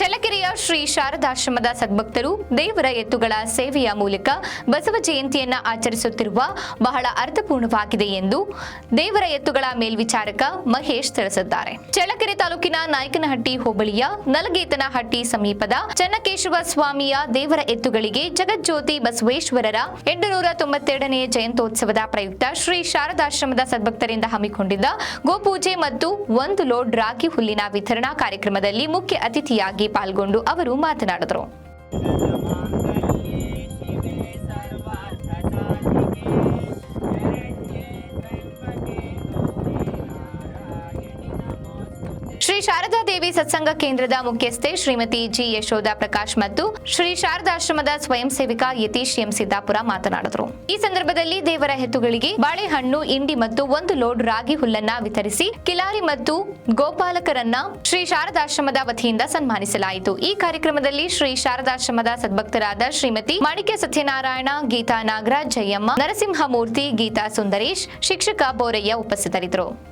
ಶಾರದಾಶ್ರಮದ ಸದ್ಭಕ್ತರು ದೇವರ ಎತ್ತುಗಳ ಸೇವೆಯ ಮೂಲಕ ಬಸವ ಜಯಂತಿಯನ್ನ ಆಚರಿಸುತ್ತಿರುವ ಬಹಳ ಅರ್ಥಪೂರ್ಣವಾಗಿದೆ ಎಂದು ದೇವರ ಎತ್ತುಗಳ ಮೇಲ್ವಿಚಾರಕ ಮಹೇಶ್ ತಿಳಿಸಿದ್ದಾರೆ. ಚಳ್ಳಕೆರೆ ತಾಲೂಕಿನ ನಾಯಕನಹಟ್ಟಿ ಹೋಬಳಿಯ ನಲಗೇತನಹಟ್ಟಿ ಸಮೀಪದ ಚನ್ನಕೇಶವ ಸ್ವಾಮಿಯ ದೇವರ ಎತ್ತುಗಳಿಗೆ ಜಗಜ್ಯೋತಿ ಬಸವೇಶ್ವರರ ಎಂಟುನೂರ ತೊಂಬತ್ತೆರಡನೇ ಜಯಂತೋತ್ಸವದ ಪ್ರಯುಕ್ತ ಶ್ರೀ ಶಾರದಾಶ್ರಮದ ಸದ್ಭಕ್ತರಿಂದ ಹಮ್ಮಿಕೊಂಡಿದ್ದ ಗೋಪೂಜೆ ಮತ್ತು ಒಂದು ಲೋಡ್ ರಾಗಿ ಹುಲ್ಲಿನ ವಿತರಣಾ ಕಾರ್ಯಕ್ರಮದಲ್ಲಿ ಮುಖ್ಯ ಅತಿಥಿಯಾಗಿ ಪಾಲ್ಗೊಂಡು ಅವರು ಮಾತನಾಡಿದರು. ಶ್ರೀ ಶಾರದಾ ದೇವಿ ಸತ್ಸಂಗ ಕೇಂದ್ರದ ಮುಖ್ಯಸ್ಥೆ ಶ್ರೀಮತಿ ಜಿ ಯಶೋಧ ಪ್ರಕಾಶ್ ಮತ್ತು ಶ್ರೀ ಶಾರದಾಶ್ರಮದ ಸ್ವಯಂ ಸೇವಿಕ ಯತೀಶ್ ಎಂ ಸಿದ್ದಾಪುರ ಮಾತನಾಡಿದರು. ಈ ಸಂದರ್ಭದಲ್ಲಿ ದೇವರ ಹೆತ್ತುಗಳಿಗೆ ಬಾಳೆಹಣ್ಣು ಇಂಡಿ ಮತ್ತು ಒಂದು ಲೋಡ್ ರಾಗಿ ಹುಲ್ಲನ್ನ ವಿತರಿಸಿ ಕಿಲಾರಿ ಮತ್ತು ಗೋಪಾಲಕರನ್ನ ಶ್ರೀ ಶಾರದಾಶ್ರಮದ ವತಿಯಿಂದ ಸನ್ಮಾನಿಸಲಾಯಿತು. ಈ ಕಾರ್ಯಕ್ರಮದಲ್ಲಿ ಶ್ರೀ ಶಾರದಾಶ್ರಮದ ಸದ್ಭಕ್ತರಾದ ಶ್ರೀಮತಿ ಮಾಣಿಕ್ಯ ಸತ್ಯನಾರಾಯಣ, ಗೀತಾ ನಾಗರಾಜ್, ಜಯಮ್ಮ, ನರಸಿಂಹಮೂರ್ತಿ, ಗೀತಾ ಸುಂದರೇಶ್, ಶಿಕ್ಷಕ ಬೋರಯ್ಯ ಉಪಸ್ಥಿತರಿದ್ದರು.